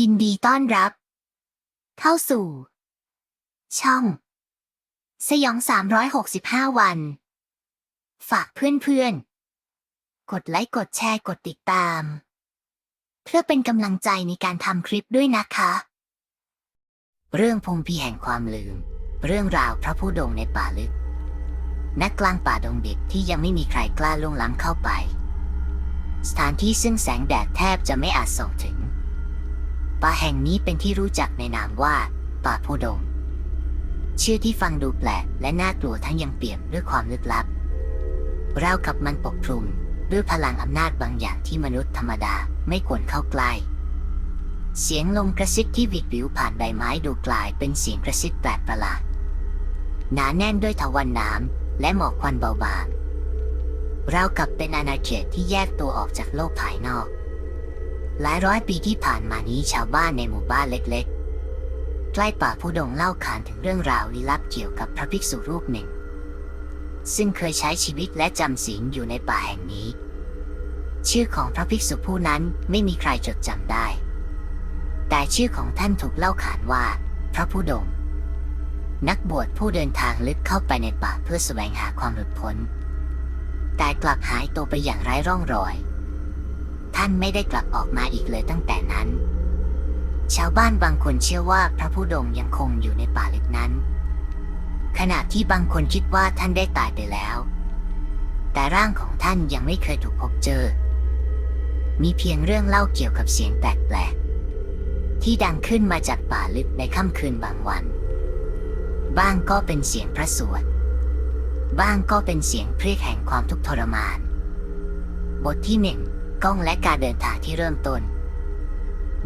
ยินดีต้อนรับ เข้าสู่ ช่อง สยอง 365 วัน ฝากเพื่อนๆ กดไลค์กดแชร์กดติดตาม เพื่อเป็นกำลังใจในการทำคลิปด้วยนะคะ เรื่องพงพีแห่งความลืม เรื่องราวพระผู้ดงในป่าลึกณกลางป่าดงดิบที่ยังไม่มีใครกล้าล่วงล้ำเข้าไป สถานที่ซึ่งแสงแดดแทบจะไม่อาจส่องถึง ป่าแห่งนี้เป็นที่รู้จักในนามว่า ป่าโพดง ชื่อที่ฟังดูแปลกและน่ากลัวทั้งยังเปี่ยมด้วยความลึกลับราวกับมันปกคลุมด้วยพลังอำนาจบางอย่างที่มนุษย์ธรรมดาไม่ควรเข้าใกล้ เสียงลมกระซิบที่วิดวิวผ่านใบไม้ดูกลายเป็นเสียงกระซิบแปลกประหลาดหนาแน่นด้วยทวันน้ำและหมอกควันเบาบางราวกับเป็นอาณาเขตที่แยกตัวออกจากโลกภายนอก หลายร้อยปีที่ผ่านมานี้ชาวบ้านในหมู่บ้านเล็กๆ ใกล้ป่าผู้ดงเล่าขานถึงเรื่องราวลี้ลับเกี่ยวกับพระภิกษุรูปหนึ่ง ซึ่งเคยใช้ชีวิตและจำศีลอยู่ในป่าแห่งนี้ ชื่อของพระภิกษุผู้นั้นไม่มีใครจดจำได้ แต่ชื่อของท่านถูกเล่าขานว่า พระผู้ดง นักบวชผู้เดินทางลึกเข้าไปในป่าเพื่อแสวงหาความหลุดพ้น แต่กลับหายตัวไปอย่างไร้ร่องรอย ท่านไม่ได้กลับออกมาอีกเลยตั้งแต่นั้น ชาวบ้านบางคนเชื่อว่าพระผู้ดงยังคงอยู่ในป่าลึกนั้น ขณะที่บางคนคิดว่าท่านได้ตายไปแล้ว แต่ร่างของท่านยังไม่เคยถูกพบเจอ มีเพียงเรื่องเล่าเกี่ยวกับเสียงแปลกๆที่ดังขึ้นมาจากป่าลึกในค่ำคืนบางวัน บ้างก็เป็นเสียงพระสวดบ้างก็เป็นเสียงเพรียกแห่งความทุกข์ทรมาน บทที่หนึ่ง ก้องและการเดินทางที่เริ่มต้น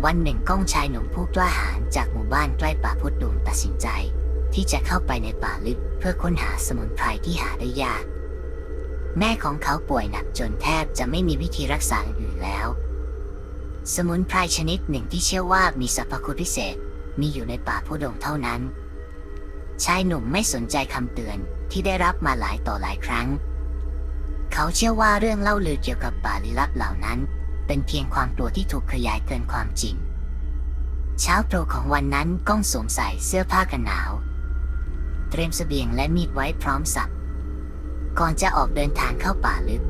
วันหนึ่งก้องชายหนุ่มผู้กล้าหาญจากหมู่บ้านใกล้ป่าพุทธดุงตัดสินใจ ที่จะเข้าไปในป่าลึกเพื่อค้นหาสมุนไพรที่หาได้ยาก แม่ของเขาป่วยหนักจนแทบจะไม่มีวิธีรักษาอื่นแล้ว สมุนไพรชนิดหนึ่งที่เชื่อว่ามีสรรพคุณพิเศษมีอยู่ในป่าพุทธดงเท่านั้น ชายหนุ่มไม่สนใจคำเตือนที่ได้รับมาหลายต่อหลายครั้ง เขาเชื่อว่าเรื่องเล่าลือเกี่ยวกับป่าลี้ลับเหล่านั้น เป็นเพียงความกลัวที่ถูกขยายเกินความจริง เช้าตรู่ของวันนั้นก้องสวมใส่เสื้อผ้ากันหนาว เตรียมเสบียงและมีดไว้พร้อมสับ ก่อนจะออกเดินทางเข้าป่าลึก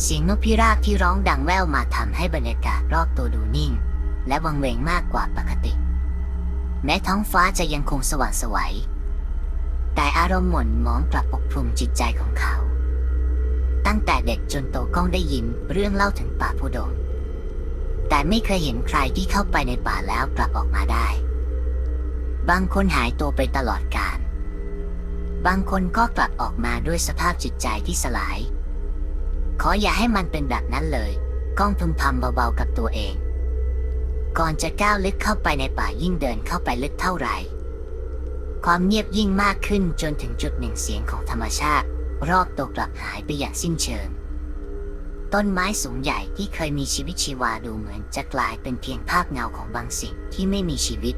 เสียงนกพิราบที่ร้องดังแว่วมาทำให้บรรยากาศรอบตัวดูนิ่ง และวังเวงมากกว่าปกติ แม้ท้องฟ้าจะยังคงสว่างไสวยแต่อารมณ์หม่นหมองกลับปกคลุมจิตใจของเขา ตั้งแต่เด็กจนโตก้องได้ยินเรื่องเล่าถึงป่าผู้ดงแต่ไม่เคยเห็นใครที่เข้าไปในป่าแล้วกลับออกมาได้ บางคนหายตัวไปตลอดกาล บางคนก็กลับออกมาด้วยสภาพจิตใจที่สลาย ขออย่าให้มันเป็นแบบนั้นเลย ก้องพึมพำเบาๆกับตัวเอง ก่อนจะก้าวลึกเข้าไปในป่ายิ่งเดินเข้าไปลึกเท่าไหร่ ความเงียบยิ่งมากขึ้นจนถึงจุดหนึ่งเสียงของธรรมชาติ รอบตัวกลับหายไปอย่างสิ้นเชิง ต้นไม้สูงใหญ่ที่เคยมีชีวิตชีวาดูเหมือนจะกลายเป็นเพียงภาพเงาของบางสิ่งที่ไม่มีชีวิต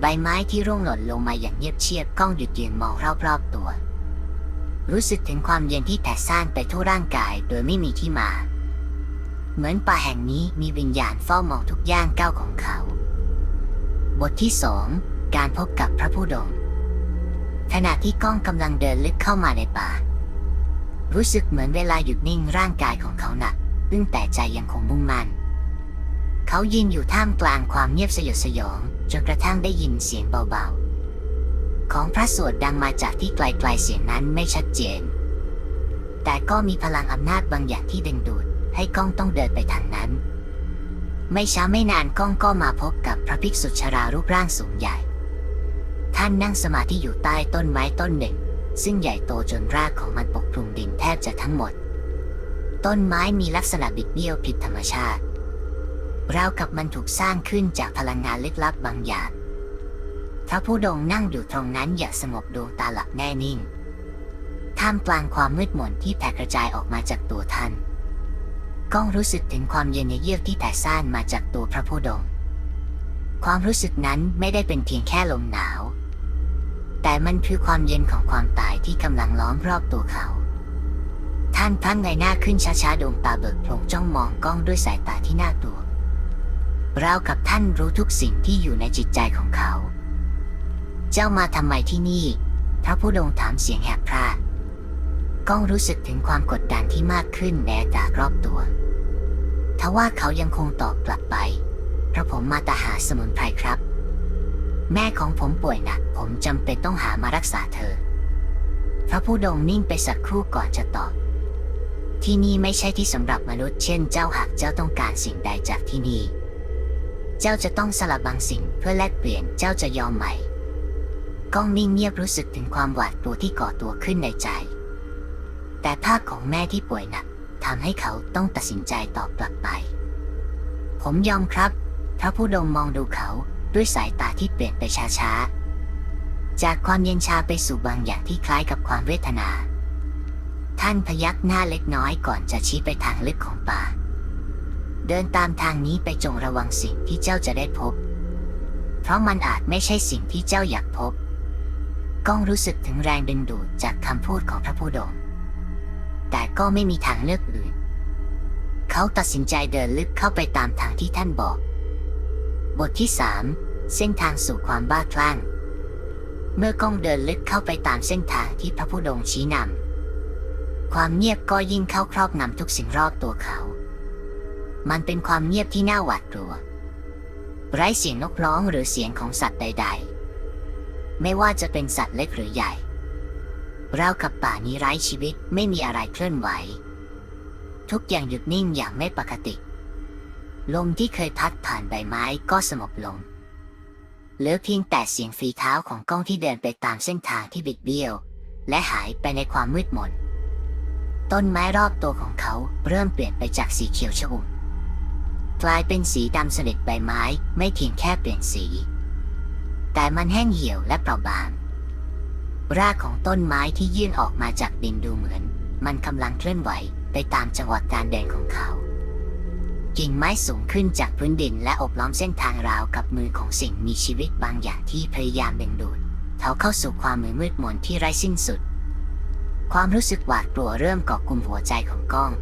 ใบไม้ที่ร่วงหล่นลงมาอย่างเงียบเชียบก้องหยุดยืนมองรอบๆตัว รู้สึกถึงความเย็นที่แผ่ซ่านไปทั่วร่างกายโดยไม่มีที่มา เหมือนป่าแห่งนี้มีวิญญาณเฝ้ามองทุกย่างก้าวของเขา บทที่สองการพบกับพระผู้ดง ขณะที่ก้องกำลังเดินลึกเข้ามาในป่า รู้สึกเหมือนเวลาหยุดนิ่งร่างกายของเขาหนักตึงแต่ใจยังคงมุ่งมั่นเขายืนอยู่ท่ามกลางความเงียบสยดสยองจนกระทั่งได้ยินเสียงเบาๆ ของพระสวดดังมาจากที่ไกลๆเสียงนั้นไม่ชัดเจน แต่ก็มีพลังอำนาจบางอย่างที่ดึงดูด ให้ก้องต้องเดินไปทางนั้น ไม่ช้าไม่นานก้องก็มาพบกับพระภิกษุชรารูปร่างสูงใหญ่ ท่านนั่งสมาธิอยู่ใต้ต้นไม้ต้นหนึ่ง ซึ่งใหญ่โตจนรากของมันปกคลุมดินแทบจะทั้งหมด ต้นไม้มีลักษณะบิดเบี้ยวผิดธรรมชาติราวกับมันถูกสร้างขึ้นจากพลังงานลึกลับบางอย่างพระผู้ดงนั่งอยู่ตรงนั้นอย่าสงบดวงตาหลับแน่นิ่ง ท่ามกลางความมืดมนที่แผ่กระจายออกมาจากตัวท่านก้องรู้สึกถึงความเย็นเยือกที่แผ่ซ่านมาจากตัวพระผู้ดง ความรู้สึกนั้นไม่ได้เป็นเพียงแค่ลมหนาว แต่มันคือความเย็นของความตายที่กำลังล้อมรอบตัวเขา ท่านพังเงหน้าขึ้นช้าๆดวงตาเบิกโพลงจ้องมองกล้องด้วยสายตาที่น่ากลัวราวกับท่านรู้ทุกสิ่งที่อยู่ในจิตใจของเขา เจ้ามาทำไมที่นี่ พระผู้ดงถามเสียงแหบพร่าก้องรู้สึกถึงความกดดันที่มากขึ้นในอากาศรอบตัว ทว่าเขายังคงตอบกลับไป เพราะผมมาตาหาสมุนไพรครับ แม่ของผมป่วยหนักผมจำเป็นต้องหามารักษาเธอ พระผู้ดงนิ่งไปสักครู่ก่อนจะตอบ ที่นี่ไม่ใช่ที่สำหรับมนุษย์เช่นเจ้าหากเจ้าต้องการสิ่งใดจากที่นี่ เจ้าจะต้องสลับบางสิ่งเพื่อแลกเปลี่ยนเจ้าจะยอมไหมก้องนิ่งเงียบรู้สึกถึงความหวาดกลัวที่ก่อตัวขึ้นในใจ แต่ภาพของแม่ที่ป่วยหนักทำให้เขาต้องตัดสินใจตอบกลับไป ผมยอมครับพระผู้ดงมองดูเขา ด้วยสายตาที่เปลี่ยนไปช้าๆ จากความเย็นชาไปสู่บางอย่างที่คล้ายกับความเวทนา ท่านพยักหน้าเล็กน้อยก่อนจะชี้ไปทางลึกของป่า เดินตามทางนี้ไปจงระวังสิ่งที่เจ้าจะได้พบ เพราะมันอาจไม่ใช่สิ่งที่เจ้าอยากพบ ก้องรู้สึกถึงแรงดึงดูดจากคำพูดของพระผู้ดงแต่ก็ไม่มีทางเลือกอื่น เขาตัดสินใจเดินลึกเข้าไปตามทางที่ท่านบอก บทที่สามเส้นทางสู่ความบ้าคลั่ง เมื่อก้องเดินลึกเข้าไปตามเส้นทางที่พระผู้ดงชี้นำ ความเงียบก็ยิ่งเข้าครอบงำทุกสิ่งรอบตัวเขา มันเป็นความเงียบที่น่าหวาดกลัว ไร้เสียงนกร้องหรือเสียงของสัตว์ใด ๆ ไม่ว่าจะเป็นสัตว์เล็กหรือใหญ่เรากับป่านี้ไร้ชีวิตไม่มีอะไรเคลื่อนไหว ทุกอย่างหยุดนิ่งอย่างไม่ปกติ ลมที่เคยพัดผ่านใบไม้ก็สงบลง เหลือเพียงแต่เสียงฝีเท้าของกล้องที่เดินไปตามเส้นทางที่บิดเบี้ยว และหายไปในความมืดมน ต้นไม้รอบตัวของเขาเริ่มเปลี่ยนไปจากสีเขียวชอุ่มกลายเป็นสีดำสนิทใบไม้ไม่เพียงแค่เปลี่ยนสี แต่มันแห้งเหี่ยวและเปราบาง รากของต้นไม้ที่ยื่นออกมาจากดินดูเหมือน มันกำลังเคลื่อนไหวไปตามจังหวะการเดินของเขา กิ่งไม้สูงขึ้นจากพื้นดินและอบล้อมเส้นทางราวกับมือของสิ่งมีชีวิตบางอย่างที่พยายามเดึงดูดเขาเข้าสู่ความมือมืดมนที่ไร้สิ้นสุด ความรู้สึกหวาดกลัวเริ่มก่อกลุ่มหัวใจของก้อง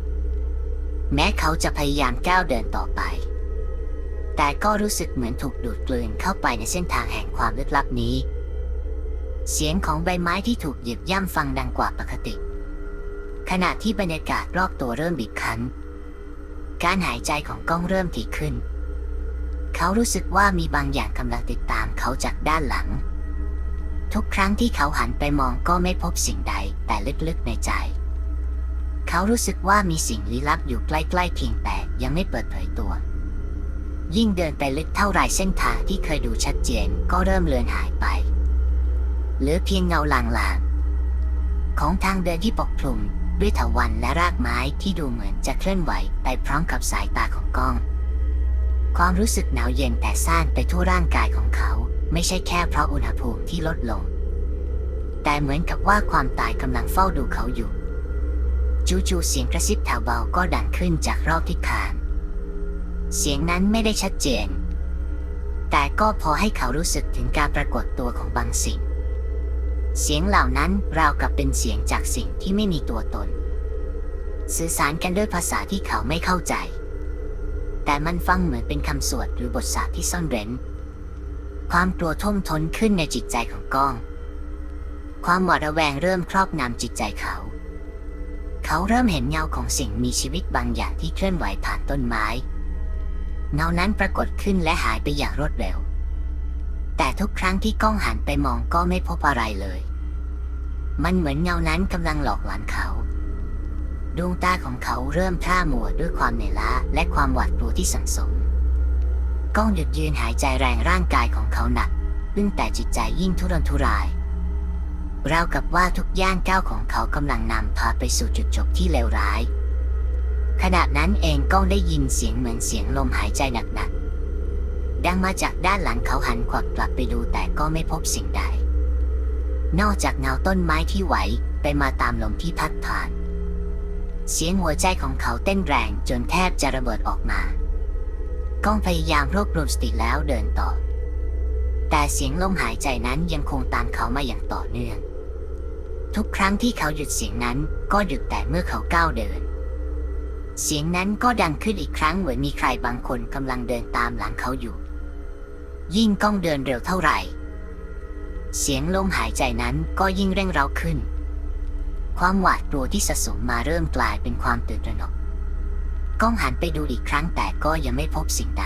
แม้เขาจะพยายามก้าวเดินต่อไป แต่ก็รู้สึกเหมือนถูกดูดกลืนเข้าไปในเส้นทางแห่งความลึกลับนี้ เสียงของใบไม้ที่ถูกเหยียบย่ำฟังดังกว่าปกติ ขณะที่บรรยากาศรอบตัวเริ่มบีบคั้น การหายใจของก้องเริ่มถี่ขึ้น เขารู้สึกว่ามีบางอย่างกำลังติดตามเขาจากด้านหลัง ทุกครั้งที่เขาหันไปมองก็ไม่พบสิ่งใด แต่ลึกๆในใจ เขารู้สึกว่ามีสิ่งลี้ลับอยู่ใกล้ๆเพียงแต่ยังไม่เปิดเผยตัว ยิ่งเดินไปลึกเท่าไรเส้นทางที่เคยดูชัดเจนก็เริ่มเลือนหายไป เหลือเพียงเงาลางๆของทางเดินที่ปกคลุม ด้วยถาวัลย์และรากไม้ที่ดูเหมือนจะเคลื่อนไหวไปพร้อมกับสายตาของกล้อง ความรู้สึกหนาวเย็นแต่ซ่านไปทั่วร่างกายของเขา ไม่ใช่แค่เพราะอุณหภูมิที่ลดลง แต่เหมือนกับว่าความตายกำลังเฝ้าดูเขาอยู่จู่ๆเสียงกระซิบแถวเบาก็ดังขึ้นจากรอบที่คานเสียงนั้นไม่ได้ชัดเจน แต่ก็พอให้เขารู้สึกถึงการปรากฏตัวของบางสิ่ง เสียงเหล่านั้นราวกับเป็นเสียงจากสิ่งที่ไม่มีตัวตน สื่อสารกันด้วยภาษาที่เขาไม่เข้าใจ แต่มันฟังเหมือนเป็นคำสวดหรือบทสาที่ซ่อนเร้น ความกลัวท่วมท้นขึ้นในจิตใจของก้อง ความหวาดระแวงเริ่มครอบงำจิตใจเขา เขาเริ่มเห็นเงาของสิ่งมีชีวิตบางอย่างที่เคลื่อนไหวผ่านต้นไม้ เงานั้นปรากฏขึ้นและหายไปอย่างรวดเร็ว แต่ทุกครั้งที่กล้องหันไปมองก็ไม่พบอะไรเลย มันเหมือนเงานั้นกำลังหลอกหลอนเขา ดวงตาของเขาเริ่มพร่ามัวด้วยความเหนื่อยล้าและความหวาดกลัวที่สังสม กล้องหยุดยืนหายใจแรงร่างกายของเขาหนักซึ่งแต่จิตใจยิ่งทุรนทุรายราวกับว่าทุกย่างก้าวของเขากำลังนำพาไปสู่จุดจบที่เลวร้าย ขณะนั้นเองก้องได้ยินเสียงเหมือนเสียงลมหายใจหนักๆ ดังมาจากด้านหลังเขาหันขวับกลับไปดูแต่ก็ไม่พบสิ่งใด นอกจากเงาต้นไม้ที่ไหวไปมาตามลมที่พัดผ่าน เสียงหัวใจของเขาเต้นแรงจนแทบจะระเบิดออกมา ก้องพยายามรวบรวมสติแล้วเดินต่อ แต่เสียงลมหายใจนั้นยังคงตามเขามาอย่างต่อเนื่อง ทุกครั้งที่เขาหยุดเสียงนั้นก็หยุดแต่เมื่อเขาก้าวเดินเสียงนั้นก็ดังขึ้นอีกครั้งเหมือนมีใครบางคนกำลังเดินตามหลังเขาอยู่ ยิ่งก้องเดินเร็วเท่าไหร่ เสียงลมหายใจนั้นก็ยิ่งเร่งเร้าขึ้น ความหวาดกลัวที่สะสมมาเริ่มกลายเป็นความตื่นตระหนกก้องหันไปดูอีกครั้งแต่ก็ยังไม่พบสิ่งใด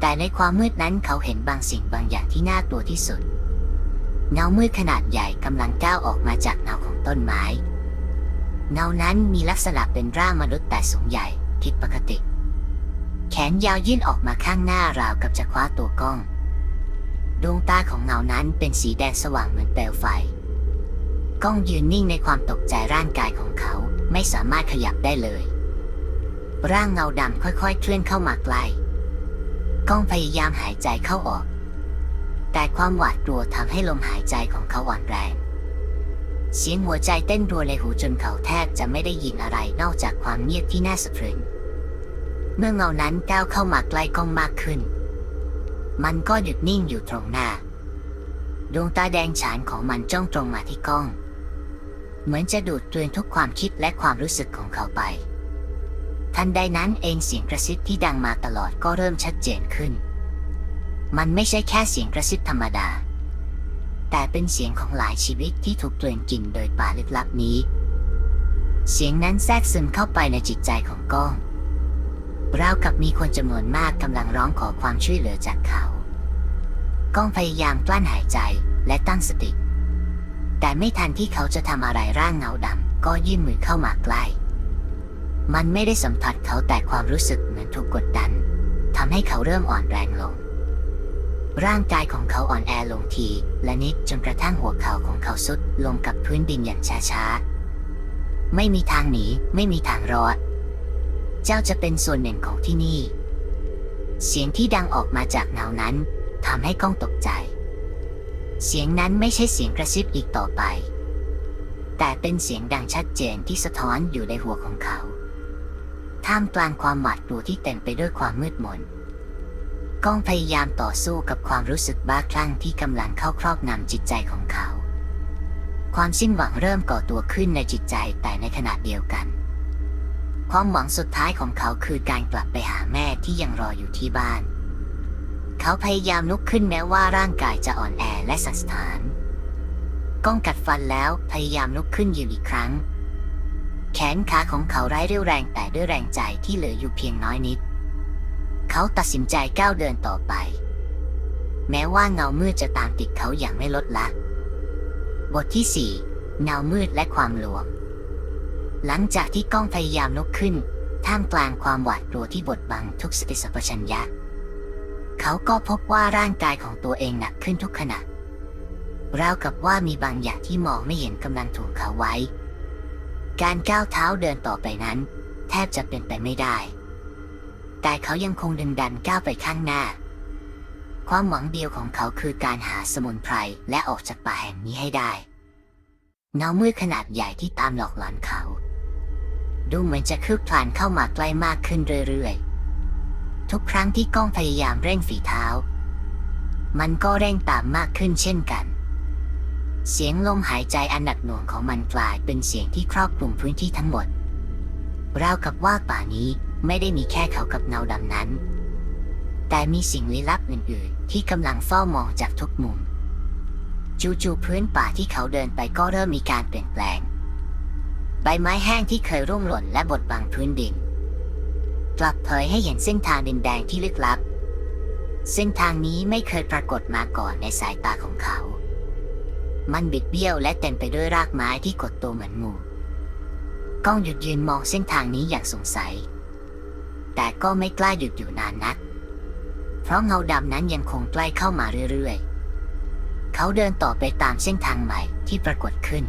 แต่ในความมืดนั้นเขาเห็นบางสิ่งบางอย่างที่น่ากลัวที่สุด เงามืดขนาดใหญ่กำลังก้าวออกมาจากเงาของต้นไม้ เงานั้นมีลักษณะเป็นร่างมนุษย์แต่สูงใหญ่ผิดปกติ แขนยาวยื่นออกมาข้างหน้าราวกับจะคว้าตัวกล้อง ดวงตาของเงานั้นเป็นสีแดงสว่างเหมือนเปลวไฟ กล้องยืนนิ่งในความตกใจร่างกายของเขาไม่สามารถขยับได้เลย ร่างเงาดำค่อยๆ เคลื่อนเข้ามาใกล้ก้องพยายามหายใจเข้าออก แต่ความหวาดกลัวทำให้ลมหายใจของเขาอ่อนแรง เสียงหัวใจเต้นรัวในหูจนเขาแทบจะไม่ได้ยินอะไรนอกจากความเงียบที่น่าสะพรึง เมื่อเงานั้นก้าวเข้ามาใกล้กล้องมากขึ้น มันก็หยุดนิ่งอยู่ตรงหน้า ดวงตาแดงฉานของมันจ้องตรงมาที่กล้อง เหมือนจะดูดกลืนทุกความคิดและความรู้สึกของเขาไป ทันใดนั้นเองเสียงกระซิบที่ดังมาตลอดก็เริ่มชัดเจนขึ้น มันไม่ใช่แค่เสียงกระซิบธรรมดา แต่เป็นเสียงของหลายชีวิตที่ถูกกลืนกินโดยป่าลึกลับนี้ เสียงนั้นแทรกซึมเข้าไปในจิตใจของก้อง เรากับมีคนจำนวนมากกำลังร้องขอความช่วยเหลือจากเขา ก้องพยายามกลั้นหายใจและตั้งสติ แต่ไม่ทันที่เขาจะทำอะไรร่างเงาดำก็ยื่นมือเข้ามาใกล้ มันไม่ได้สัมผัสเขาแต่ความรู้สึกเหมือนถูกกดดันทำให้เขาเริ่มอ่อนแรงลง ร่างกายของเขาอ่อนแอลงทีและนิดจนกระทั่งหัวเข่าของเขาสุดลงกับพื้นดินอย่างช้าๆ ไม่มีทางหนีไม่มีทางรอด เจ้าจะเป็นส่วนหนึ่งของที่นี่ เสียงที่ดังออกมาจากเงานั้นทำให้ก้องตกใจ เสียงนั้นไม่ใช่เสียงกระซิบอีกต่อไป แต่เป็นเสียงดังชัดเจนที่สะท้อนอยู่ในหัวของเขา ท่ามกลางความหวาดกลัวที่เต็มไปด้วยความมืดมน ก้องพยายามต่อสู้กับความรู้สึกบ้าคลั่งที่กำลังเข้าครอบงำจิตใจของเขา ความสิ้นหวังเริ่มก่อตัวขึ้นในจิตใจแต่ในขณะเดียวกัน ความหวังสุดท้ายของเขาคือการกลับไปหาแม่ที่ยังรออยู่ที่บ้าน เขาพยายามลุกขึ้นแม้ว่าร่างกายจะอ่อนแอและสันสถาน ก้องกัดฟันแล้วพยายามลุกขึ้นยืนอีกครั้ง แขนขาของเขาไร้เรี่ยวแรงแต่ด้วยแรงใจที่เหลืออยู่เพียงน้อยนิด เขาตัดสินใจก้าวเดินต่อไป แม้ว่าเงามืดจะตามติดเขาอย่างไม่ลดละ บทที่สี่เงามืดและความหลวม หลังจากที่ก้องพยายามลุกขึ้น ท่ามกลางความหวาดกลัวที่บดบังทุกสติสัมปชัญญะ เขาก็พบว่าร่างกายของตัวเองหนักขึ้นทุกขณะราวกับว่ามีบางอย่างที่มองไม่เห็นกำลังถูกเขาไว้ การก้าวเท้าเดินต่อไปนั้น แทบจะเป็นไปไม่ได้ แต่เขายังคงดึงดันก้าวไปข้างหน้า ความหวังเดียวของเขาคือการหาสมุนไพรและออกจากป่าแห่งนี้ให้ได้เงามืดขนาดใหญ่ที่ตามหลอกหลอนเขา ดูเหมือนจะคืบคลานเข้ามาใกล้มากขึ้นเรื่อยๆ ทุกครั้งที่ก้องพยายามเร่งฝีเท้า มันก็เร่งตามมากขึ้นเช่นกัน เสียงลมหายใจอันหนักหน่วงของมันกลายเป็นเสียงที่ครอบคลุมพื้นที่ทั้งหมด ราวกับว่าป่านี้ไม่ได้มีแค่เขากับเงาดำนั้น แต่มีสิ่งลี้ลับอื่นๆ ที่กำลังเฝ้ามองจากทุกมุม จู่ๆพื้นป่าที่เขาเดินไปก็เริ่มมีการเปลี่ยนแปลง ใบไม้แห้งที่เคยร่วงหล่นและบดบังพื้นดิน กลับเผยให้เห็นเส้นทางดินแดงที่ลึกลับ เส้นทางนี้ไม่เคยปรากฏมาก่อนในสายตาของเขา มันบิดเบี้ยวและเต็มไปด้วยรากไม้ที่กดตัวเหมือนงูก้องหยุดยืนมองเส้นทางนี้อย่างสงสัย แต่ก็ไม่กล้าหยุดอยู่นานนัก เพราะเงาดำนั้นยังคงใกล้เข้ามาเรื่อยๆ เขาเดินต่อไปตามเส้นทางใหม่ที่ปรากฏขึ้น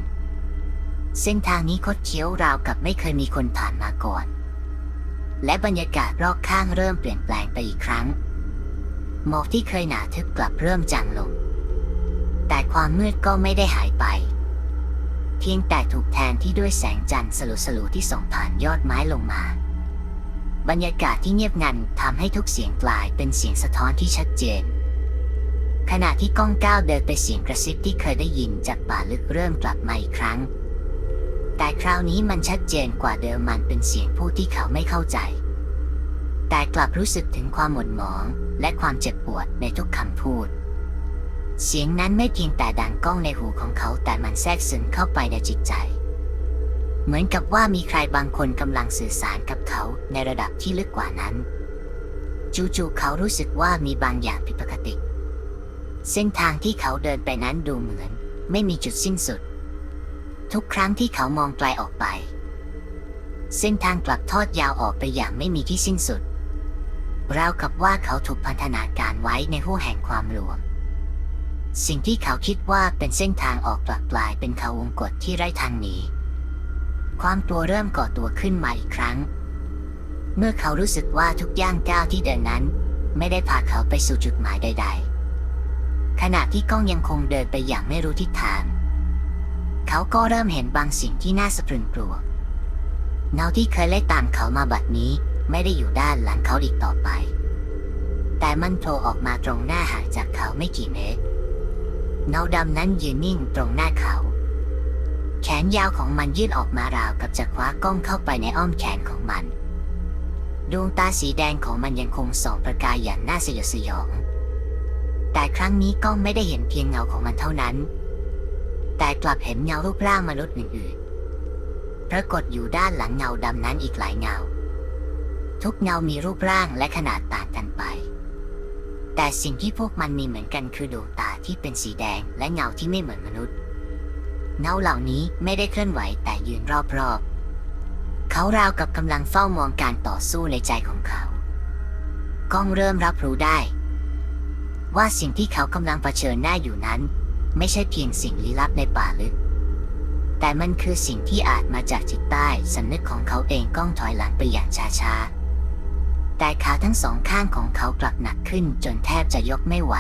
เส้นทางนี้คดเคี้ยวราวกับไม่เคยมีคนผ่านมาก่อน และบรรยากาศรอบข้างเริ่มเปลี่ยนแปลงไปอีกครั้ง หมอกที่เคยหนาทึบกลับเริ่มจางลง แต่ความมืดก็ไม่ได้หายไป เพียงแต่ถูกแทนที่ด้วยแสงจันทร์สลัวๆที่ส่องผ่านยอดไม้ลงมา บรรยากาศที่เงียบงันทำให้ทุกเสียงกลายเป็นเสียงสะท้อนที่ชัดเจนขณะที่ก้องก้าวเดินไปเสียงกระซิบที่เคยได้ยินจากป่าลึกเริ่มกลับมาอีกครั้ง แต่คราวนี้มันชัดเจนกว่าเดิมมันเป็นเสียงผู้ที่เขาไม่เข้าใจ แต่กลับรู้สึกถึงความหม่นหมอง และความเจ็บปวดในทุกคำพูด เสียงนั้นไม่เพียงแต่ดังก้องในหูของเขาแต่มันแทรกซึมเข้าไปในจิตใจ เหมือนกับว่ามีใครบางคนกำลังสื่อสารกับเขาในระดับที่ลึกกว่านั้น จู่ๆเขารู้สึกว่ามีบางอย่างผิดปกติ เส้นทางที่เขาเดินไปนั้นดูเหมือน ไม่มีจุดสิ้นสุด ทุกครั้งที่เขามองไกลออกไปเส้นทางกลับทอดยาวออกไปอย่างไม่มีที่สิ้นสุด ราวกับว่าเขาถูกพันธนาการไว้ในห้วแห่งความรวม สิ่งที่เขาคิดว่าเป็นเส้นทางออกกลับกลายเป็นเขาวงกฏที่ไร้ทางหนีความตัวเริ่มก่อตัวขึ้นมาอีกครั้ง เมื่อเขารู้สึกว่าทุกย่างก้าวที่เดินนั้น ไม่ได้พาเขาไปสู่จุดหมายใด ๆ ขณะที่กล้องยังคงเดินไปอย่างไม่รู้ทิศทาง เขาก็เริ่มเห็นบางสิ่งที่น่าสะพรึงกลัว เงาที่เคยไล่ตามเขามาบัดนี้ไม่ได้อยู่ด้านหลังเขาอีกต่อไป แต่มันโผล่ออกมาตรงหน้าห่างจากเขาไม่กี่เมตร เงาดำนั้นยืนนิ่งตรงหน้าเขา แขนยาวของมันยื่นออกมาราวกับจะคว้ากล้องเข้าไปในอ้อมแขนของมัน ดวงตาสีแดงของมันยังคงส่องประกายอย่างน่าสยดสยอง แต่ครั้งนี้กล้องไม่ได้เห็นเพียงเงาของมันเท่านั้น แต่กลับเห็นเงารูปร่างมนุษย์อื่นๆ ปรากฏอยู่ด้านหลังเงาดำนั้นอีกหลายเงา ทุกเงามีรูปร่างและขนาดต่างกันไป แต่สิ่งที่พวกมันมีเหมือนกันคือดวงตาที่เป็นสีแดงและเงาที่ไม่เหมือนมนุษย์ เงาเหล่านี้ไม่ได้เคลื่อนไหวแต่ยืนรอบๆ เขาราวกับกำลังเฝ้ามองการต่อสู้ในใจของเขา กล้องเริ่มรับรู้ได้ ว่าสิ่งที่เขากำลังเผชิญหน้าอยู่นั้น ไม่ใช่เพียงสิ่งลี้ลับในป่าลึก แต่มันคือสิ่งที่อาจมาจากจิตใต้สำนึกของเขาเองก้องถอยหลังไปอย่างช้าๆ แต่ขาทั้งสองข้างของเขากลับหนักขึ้นจนแทบจะยกไม่ไหว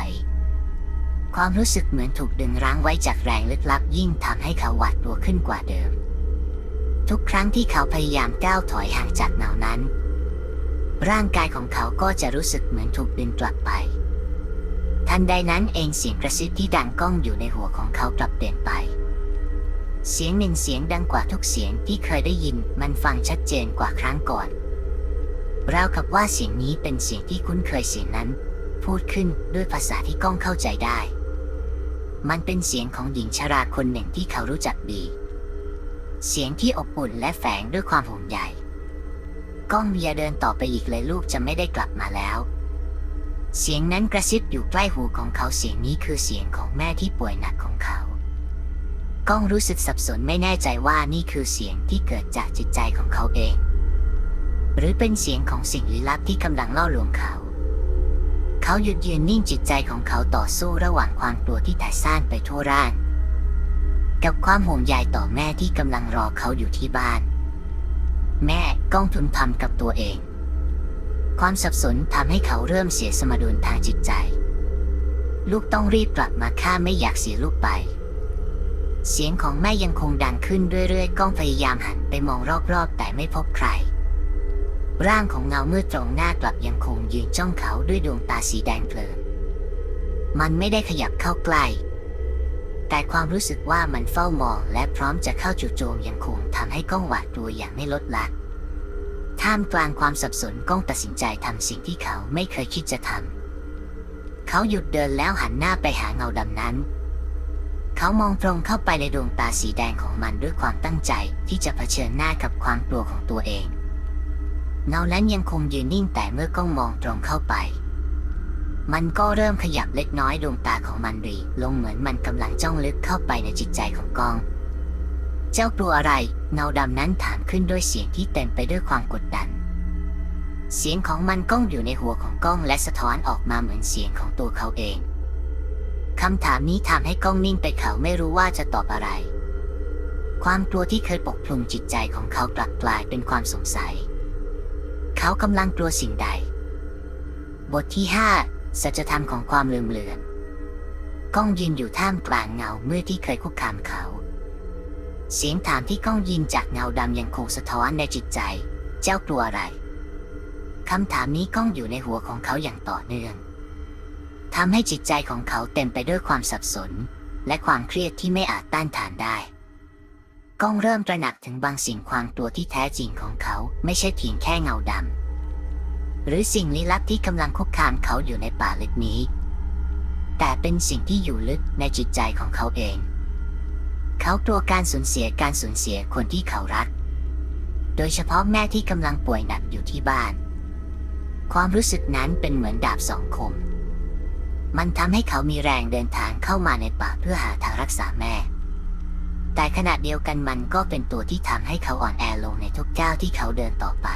ความรู้สึกเหมือนถูกดึงรั้งไว้จากแรงลึกลับยิ่งทำให้เขาหวาดกลัวขึ้นกว่าเดิม ทุกครั้งที่เขาพยายามก้าวถอยห่างจากเงานั้น ร่างกายของเขาก็จะรู้สึกเหมือนถูกดึงกลับไป ทันใดนั้นเองเสียงกระซิบที่ดังก้องอยู่ในหัวของเขากลับเปลี่ยนไป เสียงหนึ่งเสียงดังกว่าทุกเสียงที่เคยได้ยินมันฟังชัดเจนกว่าครั้งก่อนราวกับว่าเสียงนี้เป็นเสียงที่คุ้นเคยเสียงนั้น พูดขึ้นด้วยภาษาที่ก้องเข้าใจได้ มันเป็นเสียงของหญิงชราคนหนึ่งที่เขารู้จักดี เสียงที่อบอุ่นและแฝงด้วยความห่วงใยก้องอย่าเดินต่อไปอีกเลยลูกจะไม่ได้กลับมาแล้ว เสียงนั้นกระซิบอยู่ใกล้หูของเขาเสียงนี้คือเสียงของแม่ที่ป่วยหนักของเขาก้องรู้สึกสับสนไม่แน่ใจว่านี่คือเสียงที่เกิดจากจิตใจของเขาเอง หรือเป็นเสียงของสิ่งลี้ลับที่กำลังล่อลวงเขา เขาหยุดยืนนิ่งจิตใจของเขาต่อสู้ระหว่างความกลัวที่แผ่ซ่านไปทั่วร่างกับความห่วงใยต่อแม่ที่กำลังรอเขาอยู่ที่บ้าน แม่ก้องทุนทำกับตัวเอง ความสับสนทำให้เขาเริ่มเสียสมดุลทางจิตใจ ลูกต้องรีบกลับมาข้าไม่อยากเสียลูกไป เสียงของแม่ยังคงดังขึ้นเรื่อยๆ ก้องพยายามหันไปมองรอบๆ แต่ไม่พบใคร ร่างของเงามืดตรงหน้ากลับยังคงยืนจ้องเขาด้วยดวงตาสีแดงเพลิงมันไม่ได้ขยับเข้าใกล้ แต่ความรู้สึกว่ามันเฝ้ามองและพร้อมจะเข้าจู่โจมยังคงทำให้ก้องหวาดกลัวอย่างไม่ลดละ ท่ามกลางความสับสนก้องตัดสินใจทำสิ่งที่เขาไม่เคยคิดจะทำ เขาหยุดเดินแล้วหันหน้าไปหาเงาดำนั้น เขามองตรงเข้าไปในดวงตาสีแดงของมันด้วยความตั้งใจที่จะเผชิญหน้ากับความกลัวของตัวเอง เงานั้นยังคงยืนนิ่งแต่เมื่อก้องมองตรงเข้าไป มันก็เริ่มขยับเล็กน้อยดวงตาของมันรีลงเหมือนมันกำลังจ้องลึกเข้าไปในจิตใจของก้อง เจ้ากลัวอะไร เงาดำนั้นถามขึ้นด้วยเสียงที่เต็มไปด้วยความกดดัน เสียงของมันก้องอยู่ในหัวของก้องและสะท้อนออกมาเหมือนเสียงของตัวเขาเองคำถามนี้ทำให้ก้องนิ่งไปเขาไม่รู้ว่าจะตอบอะไร ความกลัวที่เคยปกคลุมจิตใจของเขากลับกลายเป็นความสงสัย เขากำลังกลัวสิ่งใด บทที่ห้าสัจธรรมของความลืมเลือน ก้องยืนอยู่ท่ามกลางเงาเมื่อที่เคยคุกคามเขา เสียงถามที่ก้องยินจากเงาดำยังคงสะท้อนในจิตใจ เจ้ากลัวอะไรคำถามนี้ก้องอยู่ในหัวของเขาอย่างต่อเนื่องทำให้จิตใจของเขาเต็มไปด้วยความสับสน และความเครียดที่ไม่อาจต้านทานได้ ก้องเริ่มตระหนักถึงบางสิ่งความตัวที่แท้จริงของเขาไม่ใช่เพียงแค่เงาดำหรือสิ่งลี้ลับที่กำลังคุกคามเขาอยู่ในป่าลึกนี้ แต่เป็นสิ่งที่อยู่ลึกในจิตใจของเขาเอง เขากลัวการสูญเสียการสูญเสียคนที่เขารัก โดยเฉพาะแม่ที่กำลังป่วยหนักอยู่ที่บ้าน ความรู้สึกนั้นเป็นเหมือนดาบสองคม มันทำให้เขามีแรงเดินทางเข้ามาในป่าเพื่อหาทางรักษาแม่ แต่ขณะเดียวกันมันก็เป็นตัวที่ทำให้เขาอ่อนแอลงในทุกก้าวที่เขาเดินต่อไป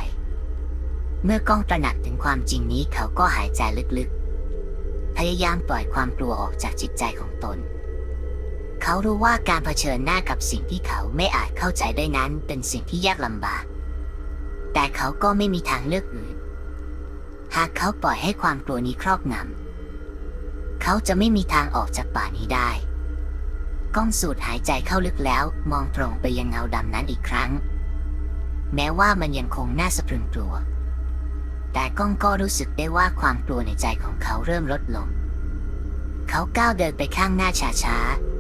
เมื่อกล้องตระหนักถึงความจริงนี้เขาก็หายใจลึกๆ พยายามปล่อยความกลัวออกจากจิตใจของตน เขารู้ว่าการเผชิญหน้ากับสิ่งที่เขาไม่อาจเข้าใจได้นั้นเป็นสิ่งที่ยากลำบาก แต่เขาก็ไม่มีทางเลือกอื่น หากเขาปล่อยให้ความกลัวนี้ครอบงำ เขาจะไม่มีทางออกจากป่านี้ได้ ก้องสูดหายใจเข้าลึกแล้วมองตรงไปยังเงาดำนั้นอีกครั้ง แม้ว่ามันยังคงน่าสะพรึงกลัว แต่ก้องก็รู้สึกได้ว่าความกลัวในใจของเขาเริ่มลดลง เขาก้าวเดินไปข้างหน้าช้าๆ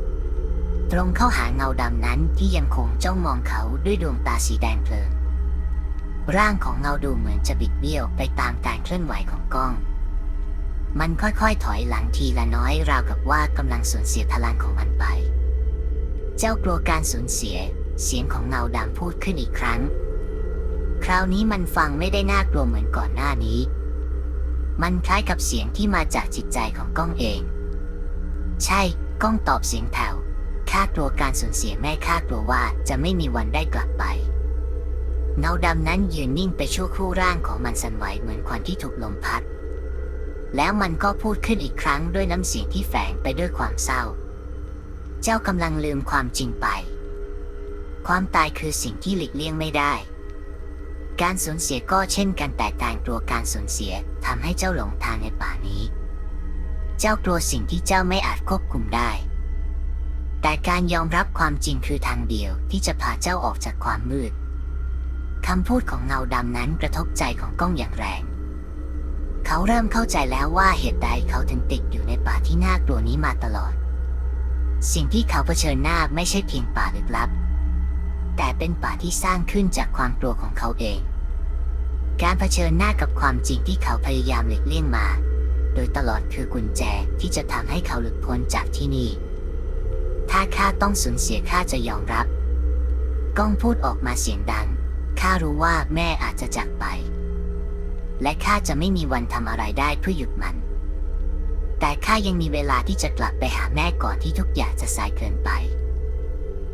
ตรงเข้าหาเงาดำนั้นที่ยังคงจ้องมองเขาด้วยดวงตาสีแดงเพลิง ร่างของเงาดูเหมือนจะบิดเบี้ยวไปตามการเคลื่อนไหวของกล้อง มันค่อยๆถอยหลังทีละน้อยราวกับว่ากำลังสูญเสียพลังของมันไป เจ้ากลัวการสูญเสีย เสียงของเงาดำพูดขึ้นอีกครั้ง คราวนี้มันฟังไม่ได้น่ากลัวเหมือนก่อนหน้านี้ มันคล้ายกับเสียงที่มาจากจิตใจของกล้องเอง ใช่ กล้องตอบเสียงแถว ข้ากลัวการสูญเสียแม่ข้ากลัวว่าจะไม่มีวันได้กลับไป เงาดำนั้นยืนนิ่งไปชั่วครู่ร่างของมันสั่นไหวเหมือนควันที่ถูกลมพัด แล้วมันก็พูดขึ้นอีกครั้งด้วยน้ำเสียงที่แฝงไปด้วยความเศร้า เจ้ากำลังลืมความจริงไป ความตายคือสิ่งที่หลีกเลี่ยงไม่ได้ การสูญเสียก็เช่นกันแต่การกลัวการสูญเสียทำให้เจ้าหลงทางในป่านี้ เจ้ากลัวสิ่งที่เจ้าไม่อาจควบคุมได้ แต่การยอมรับความจริงคือทางเดียวที่จะพาเจ้าออกจากความมืดคำพูดของเงาดำนั้นกระทบใจของก้องอย่างแรง เขาเริ่มเข้าใจแล้วว่าเหตุใดเขาถึงติดอยู่ในป่าที่น่ากลัวนี้มาตลอด สิ่งที่เขาเผชิญหน้าไม่ใช่เพียงป่าลึกลับ แต่เป็นป่าที่สร้างขึ้นจากความกลัวของเขาเอง การเผชิญหน้ากับความจริงที่เขาพยายามหลีกเลี่ยงมา โดยตลอดคือกุญแจที่จะทำให้เขาหลุดพ้นจากที่นี่ ถ้าข้าต้องสูญเสียข้าจะยอมรับ ก้องพูดออกมาเสียงดัง ข้ารู้ว่าแม่อาจจะจากไป และข้าจะไม่มีวันทำอะไรได้เพื่อหยุดมัน แต่ข้ายังมีเวลาที่จะกลับไปหาแม่ก่อนที่ทุกอย่างจะสายเกินไป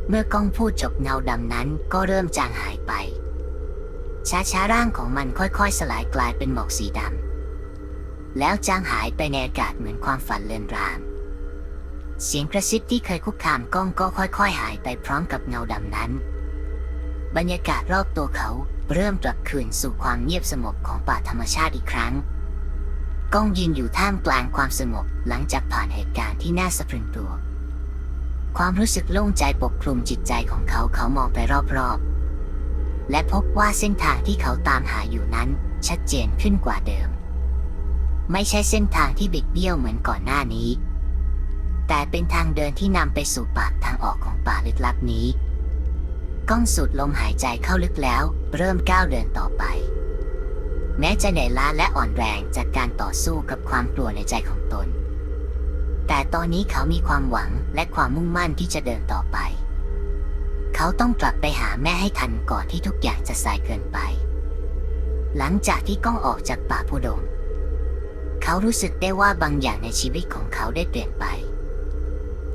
เมื่อก้องพูดจบเงาดำนั้นก็เริ่มจางหายไป ช้าช้าๆร่างของมันค่อยๆ สลายกลายเป็นหมอกสีดำแล้วจางหายไปในอากาศเหมือนความฝันเลือนราง เสียงกระซิบที่เคยคุกคามก้องก็ค่อยๆ หายไปพร้อมกับเงาดำนั้น บรรยากาศรอบตัวเขาเริ่มกลับคืนสู่ความเงียบสงบของป่าธรรมชาติอีกครั้ง ก้องยืนอยู่ท่ามกลางความสงบหลังจากผ่านเหตุการณ์ที่น่าสะพรึงกลัว ความรู้สึกโล่งใจปกคลุมจิตใจของเขาเขามองไปรอบๆ และพบว่าเส้นทางที่เขาตามหาอยู่นั้นชัดเจนขึ้นกว่าเดิม ไม่ใช่เส้นทางที่บิดเบี้ยวเหมือนก่อนหน้านี้ แต่เป็นทางเดินที่นำไปสู่ปากทางออกของป่าลึกลับนี้ ก้องสูดลมหายใจเข้าลึกแล้ว เริ่มก้าวเดินต่อไป แม้จะเหนื่อยล้าและอ่อนแรงจากการต่อสู้กับความกลัวในใจของตน แต่ตอนนี้เขามีความหวังและความมุ่งมั่นที่จะเดินต่อไป เขาต้องกลับไปหาแม่ให้ทันก่อนที่ทุกอย่างจะสายเกินไป หลังจากที่ก้องออกจากป่าผู้ดง เขารู้สึกได้ว่าบางอย่างในชีวิตของเขาได้เปลี่ยนไป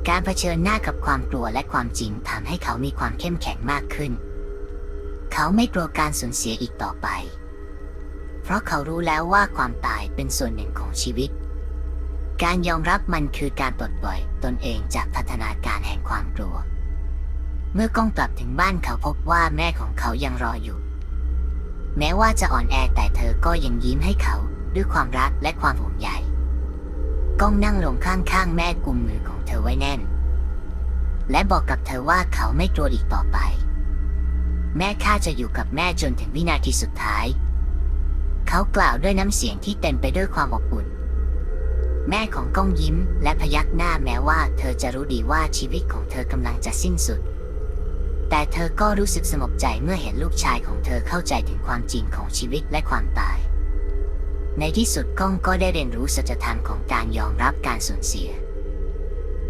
การเผชิญหน้ากับความกลัวและความจริงทำให้เขามีความเข้มแข็งมากขึ้น เขาไม่กลัวการสูญเสียอีกต่อไป เพราะเขารู้แล้วว่าความตายเป็นส่วนหนึ่งของชีวิต การยอมรับมันคือการปลดปล่อยตนเองจากพัฒนาการแห่งความกลัว เมื่อก้องกลับถึงบ้านเขาพบว่าแม่ของเขายังรออยู่ แม้ว่าจะอ่อนแอแต่เธอก็ยังยิ้มให้เขาด้วยความรักและความห่วงใย ก้องนั่งลงข้างๆแม่กุมมือของเธอไว้แน่น และบอกกับเธอว่าเขาไม่กลัวอีกต่อไป แม่ข้าจะอยู่กับแม่จนถึงวินาทีสุดท้าย เขากล่าวด้วยน้ำเสียงที่เต็มไปด้วยความอบอุ่น แม่ของก้องยิ้มและพยักหน้าแม้ว่า เธอจะรู้ดีว่าชีวิตของเธอกำลังจะสิ้นสุด แต่เธอก็รู้สึกสงบใจเมื่อเห็นลูกชายของเธอเข้าใจถึงความจริงของชีวิตและความตาย ในที่สุดก้องก็ได้เรียนรู้สัจธรรมของการยอมรับการสูญเสีย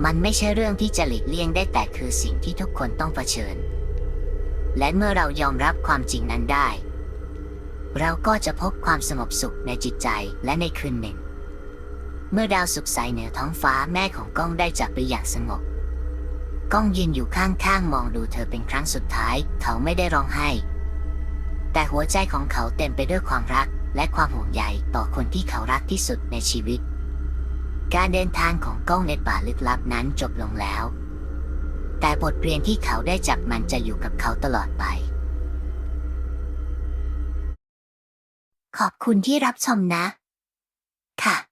มันไม่ใช่เรื่องที่จะหลีกเลี่ยงได้แต่คือสิ่งที่ทุกคนต้องเผชิญ และเมื่อเรายอมรับความจริงนั้นได้ เราก็จะพบความสงบสุขในจิตใจและในคืนหนึ่ง เมื่อดาวสุกใสเหนือท้องฟ้าแม่ของก้องได้จากไปอย่างสงบ ก้องยืนอยู่ข้างๆมองดูเธอเป็นครั้งสุดท้าย เขาไม่ได้ร้องไห้ แต่หัวใจของเขาเต็มไปด้วยความรัก และความห่วงใยต่อคนที่เขารักที่สุดในชีวิต การเดินทางของก้องในป่าลึกลับนั้นจบลงแล้ว แต่บทเรียนที่เขาได้จากมันจะอยู่กับเขาตลอดไป ขอบคุณที่รับชมนะ ค่ะ